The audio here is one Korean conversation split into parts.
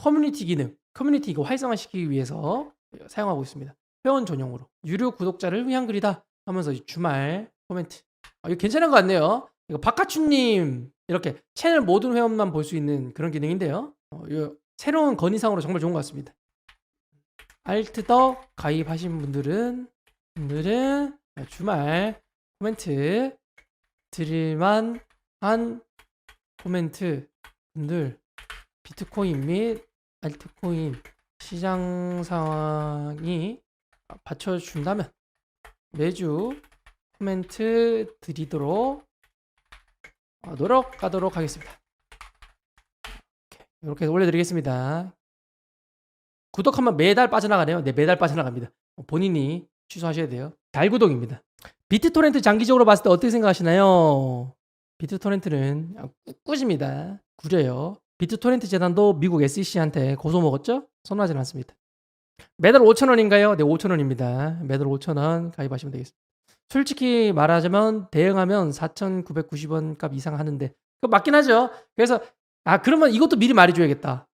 커뮤니티 기능, 커뮤니티 이거 활성화시키기 위해서 사용하고 있습니다. 회원 전용으로 유료 구독자를 위한 글이다 하면서 이 주말 코멘트. 아, 이거 괜찮은 것 같네요. 이거 박하춘님 이렇게 채널 모든 회원만 볼 수 있는 그런 기능인데요. 어, 이거 새로운 건의사항으로 정말 좋은 것 같습니다. 알트 더 가입하신 분들은 분들은 주말 코멘트 드릴만 한 코멘트 분들 비트코인 및 알트코인 시장 상황이 받쳐준다면 매주 코멘트 드리도록 어, 노력하도록 하겠습니다. 이렇게 올려드리겠습니다. 구독하면 매달 빠져나가네요. 네, 매달 빠져나갑니다. 본인이 취소하셔야 돼요. 달구독입니다. 비트토렌트 장기적으로 봤을 때 어떻게 생각하시나요? 비트토렌트는 꿀꿀입니다. 구려요. 비트토렌트 재단도 미국 SEC한테 고소 먹었죠? 선호하지 않습니다. 매달 5,000원인가요? 네, 5,000원입니다. 매달 5,000원 가입하시면 되겠습니다. 솔직히 말하자면 대응하면 4,990원 값 이상 하는데 그거 맞긴 하죠. 그래서 아 그러면 이것도 미리 말해줘야겠다.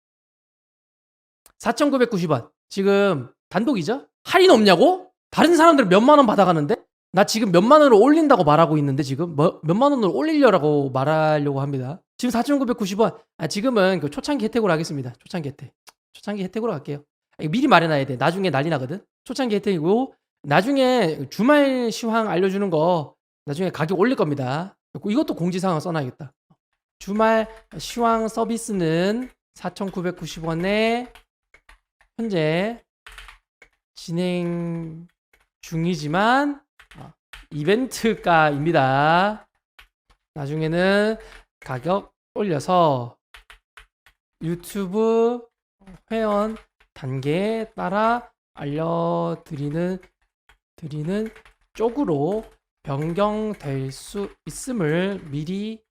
4,990원 지금 단독이죠? 할인 없냐고? 다른 사람들은 몇만 원 받아가는데 나 지금 몇만 원을 올린다고 말하고 있는데 지금 뭐, 몇만 원을 올리려고 말하려고 합니다. 지금 4,990원. 아 지금은 그 초창기 혜택으로 하겠습니다. 초창기 혜택. 초창기 혜택으로 갈게요. 아, 미리 말해놔야 돼. 나중에 난리 나거든. 초창기 혜택이고 나중에 주말 시황 알려주는 거 나중에 가격 올릴 겁니다. 이것도 공지사항 써놔야겠다. 주말 시황 서비스는 4,990원에 현재 진행 중이지만 어, 이벤트가입니다. 나중에는 가격 올려서 유튜브 회원 단계에 따라 알려드리는 드리는 쪽으로 변경될 수 있음을 미리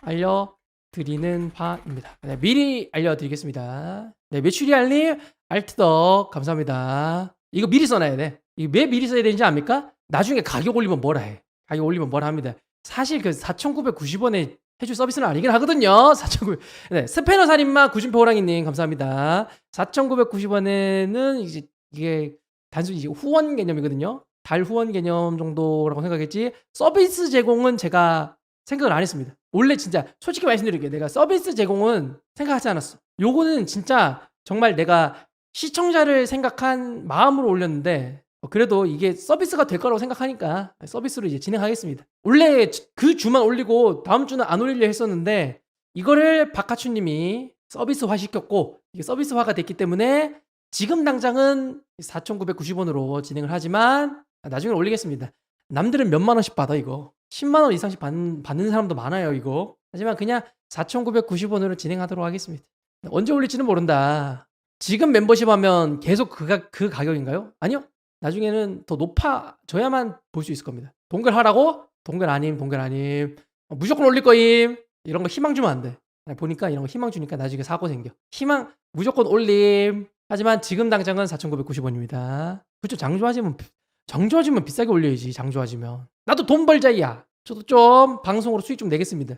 알려드리는 바입니다. 네, 미리 알려드리겠습니다. 네, 메추리 알림 알트덕 감사합니다. 이거 미리 써놔야 돼. 이거 왜 미리 써야 되는지 압니까? 나중에 가격 올리면 뭐라 해. 가격 올리면 뭐라 합니다. 사실 그 4,990원에 해줄 서비스는 아니긴 하거든요. 4,900. 네, 스패너 살인마 구준표 호랑이님 감사합니다. 4,990원에는 이제 이게 단순히 이제 후원 개념이거든요. 달 후원 개념 정도라고 생각했지 서비스 제공은 제가 생각을 안 했습니다. 원래 진짜 솔직히 말씀드릴게요. 내가 서비스 제공은 생각하지 않았어. 요거는 진짜 정말 내가 시청자를 생각한 마음으로 올렸는데 어, 그래도 이게 서비스가 될 거라고 생각하니까 서비스로 이제 진행하겠습니다. 원래 그 주만 올리고 다음 주는 안 올리려 했었는데 이거를 박하춘님이 서비스화 시켰고 이게 서비스화가 됐기 때문에 지금 당장은 4,990원으로 진행을 하지만 나중에 올리겠습니다. 남들은 몇만 원씩 받아 이거. 10만 원 이상씩 받는, 받는 사람도 많아요 이거. 하지만 그냥 4,990원으로 진행하도록 하겠습니다. 언제 올릴지는 모른다. 지금 멤버십 하면 계속 그, 가, 그 가격인가요? 아니요. 나중에는 더 높아져야만 볼 수 있을 겁니다. 동글 하라고? 동글 아님, 동글 아님. 어, 무조건 올릴 거임. 이런 거 희망 주면 안 돼. 보니까 이런 거 희망 주니까 나중에 사고 생겨. 희망 무조건 올림. 하지만 지금 당장은 4,990원입니다. 그렇죠. 장 좋아지면 정 좋아지면 비싸게 올려야지. 장 좋아지면. 나도 돈 벌자야. 저도 좀 방송으로 수익 좀 내겠습니다.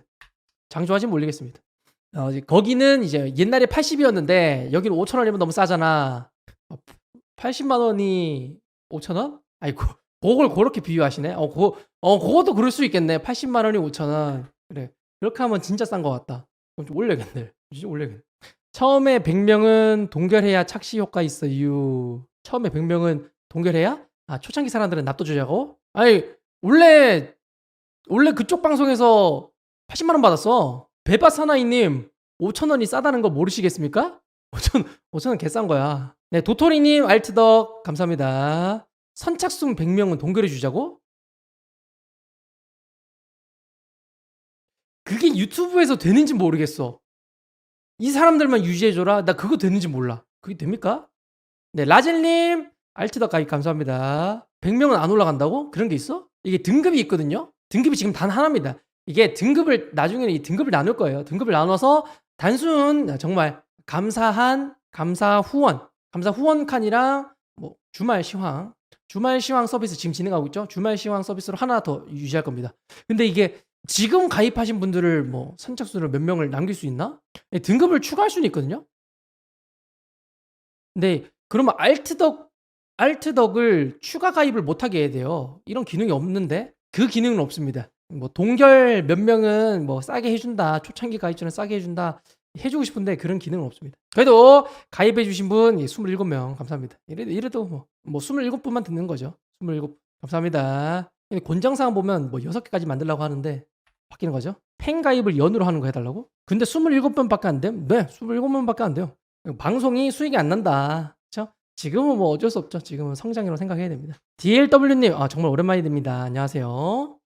장 좋아지면 올리겠습니다. 어, 거기는 이제 옛날에 80이었는데 여기는 5천 원이면 너무 싸잖아. 80만 원이 5천 원? 아이고, 그걸 그렇게 비유하시네. 어, 그, 어, 그것도 그럴 수 있겠네. 80만 원이 5천 원. 그래. 그렇게 하면 진짜 싼 것 같다. 그럼 좀 올려야겠네. 진짜 올려야겠네. 처음에 100명은 동결해야 착시 효과 있어요. 처음에 100명은 동결해야? 아, 초창기 사람들은 납둬주자고? 아니, 원래, 원래 그쪽 방송에서 80만 원 받았어. 베바사나이님, 5천 원이 싸다는 거 모르시겠습니까? 5천, 5천 원 개싼 거야. 네, 도토리님, 알트덕, 감사합니다. 선착순 100명은 동결해 주자고? 그게 유튜브에서 되는지 모르겠어. 이 사람들만 유지해줘라. 나 그거 되는지 몰라. 그게 됩니까? 네, 라젤님, 알트덕 가입 감사합니다. 100명은 안 올라간다고? 그런 게 있어? 이게 등급이 있거든요? 등급이 지금 단 하나입니다. 이게 등급을, 나중에는 이 등급을 나눌 거예요. 등급을 나눠서 단순, 정말, 감사한, 감사 후원, 감사 후원 칸이랑 뭐 주말 시황, 주말 시황 서비스 지금 진행하고 있죠? 주말 시황 서비스로 하나 더 유지할 겁니다. 근데 이게 지금 가입하신 분들을 뭐 선착순으로 몇 명을 남길 수 있나? 예, 등급을 추가할 수는 있거든요. 근데 그러면 알트덕 알트덕을 추가 가입을 못하게 해야 돼요. 이런 기능이 없는데 그 기능은 없습니다. 뭐 동결 몇 명은 뭐 싸게 해준다. 초창기 가입자는 싸게 해준다. 해주고 싶은데 그런 기능은 없습니다. 그래도 가입해주신 분 27명 감사합니다. 이래도, 이래도 뭐, 뭐 27분만 듣는 거죠. 27 감사합니다. 권장사항 보면 뭐 6개까지 만들라고 하는데 바뀌는 거죠. 팬 가입을 연으로 하는 거 해달라고? 근데 27번밖에 안 돼요? 네, 27번밖에 안 돼요. 방송이 수익이 안 난다. 그렇죠? 지금은 뭐 어쩔 수 없죠. 지금은 성장이라고 생각해야 됩니다. DLW님, 아, 정말 오랜만이 됩니다. 안녕하세요.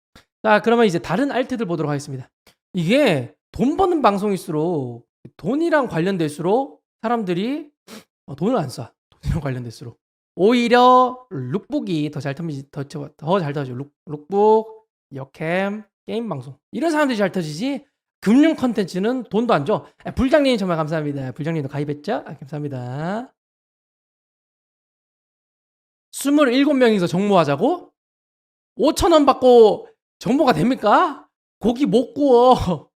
자, 그러면 이제 다른 알트들 보도록 하겠습니다. 이게 돈 버는 방송일수록 돈이랑 관련될수록 사람들이 어, 돈을 안 써. 돈이랑 관련될수록. 오히려 룩북이 더잘 터지지, 더잘 터져. 룩, 룩북, 역캠, 게임 방송. 이런 사람들이 잘 터지지. 금융 컨텐츠는 돈도 안 줘. 아, 불장님 정말 감사합니다. 불장님도 가입했죠? 아, 감사합니다. 27명이서 정모하자고? 5천원 받고 정모가 됩니까? 고기 못 구워.